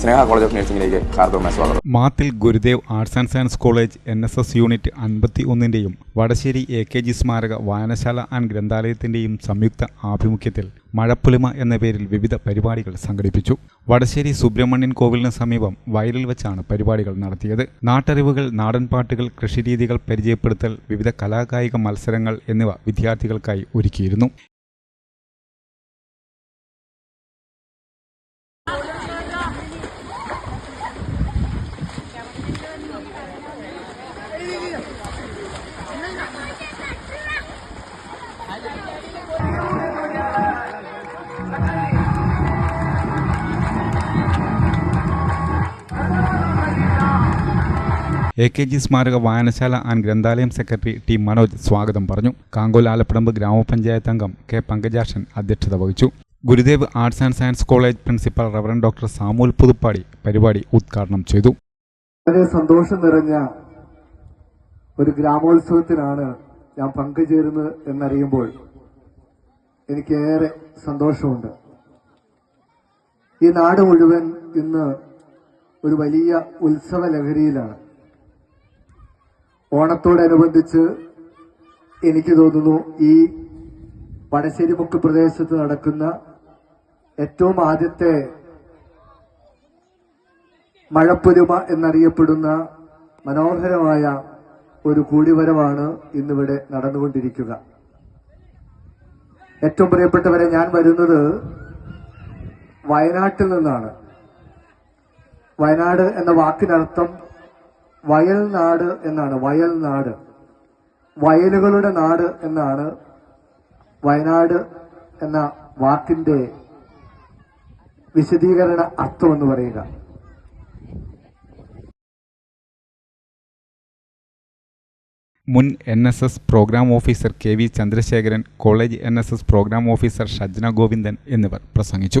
Sneha college of നഴ്സിംഗിലേക്ക് ഹാർദവമായ സ്വാഗതം. Mathil Gurudev arts and science college N S S unit അൻപത്തി ഒന്നിന്റെയും വടശ്ശേരി എ കെ ജി സ്മാരക വായനശാല ആൻഡ് ഗ്രന്ഥാലയത്തിന്റെയും സംയുക്ത ആഭിമുഖ്യത്തിൽ മഴപ്പുലിമ എന്ന പേരിൽ വിവിധ പരിപാടികൾ സംഘടിപ്പിച്ചു. വടശ്ശേരി സുബ്രഹ്മണ്യൻ കോവിലിന് സമീപം വയലിൽ വെച്ചാണ് പരിപാടികൾ നടത്തിയത്. നാട്ടറിവുകൾ നാടൻപാട്ടുകൾ കൃഷിരീതികൾ പരിചയപ്പെടുത്തൽ വിവിധ കലാകായിക മത്സരങ്ങൾ എന്നിവ വിദ്യാർത്ഥികൾക്കായി ഒരുക്കിയിരുന്നു. എ കെ ജി സ്മാരക വായനശാല ആൻഡ് ഗ്രന്ഥാലയം സെക്രട്ടറി ടി മനോജ് സ്വാഗതം പറഞ്ഞു. കാങ്കോൽ ആലപ്പടമ്പ് ഗ്രാമപഞ്ചായത്ത് അംഗം കെ പങ്കജാക്ഷൻ അധ്യക്ഷത വഹിച്ചു. Gurudev arts and science college principal reverend doctor Samuel Puthuppadi പരിപാടി ഉദ്ഘാടനം ചെയ്തു. വളരെ സന്തോഷം നിറഞ്ഞ ഒരു ഗ്രാമോത്സവത്തിനാണ് ഞാൻ പങ്കുചേരുന്നത് എന്നറിയുമ്പോൾ എനിക്കേറെ സന്തോഷമുണ്ട്. ഈ നാട് മുഴുവൻ ഇന്ന് ഒരു വലിയ ഉത്സവ ലഹരിയിലാണ് ഓണത്തോടനുബന്ധിച്ച് എനിക്ക് തോന്നുന്നു ഈ വടശ്ശേരിമുക്ക് പ്രദേശത്ത് നടക്കുന്ന ഏറ്റവും ആദ്യത്തെ മഴപ്പൊരുമ എന്നറിയപ്പെടുന്ന മനോഹരമായ ഒരു കൂടിവരവാണ് ഇന്നിവിടെ നടന്നുകൊണ്ടിരിക്കുക. ഏറ്റവും പ്രിയപ്പെട്ടവരെ ഞാൻ വരുന്നത് വയനാട്ടിൽ നിന്നാണ്. വയനാട് എന്ന വാക്കിനർത്ഥം വയൽ നാട് എന്നാണ് വയൽനാട്. വയലുകളുടെ നാട് എന്നാണ് വയനാട് എന്ന വാക്കിന്റെ വിശദീകരണ അർത്ഥം എന്ന് പറയുക. മുൻ N S S programme officer K V Chandrasekharan college N S S programme officer Shajna Govindan എന്നിവർ പ്രസംഗിച്ചു.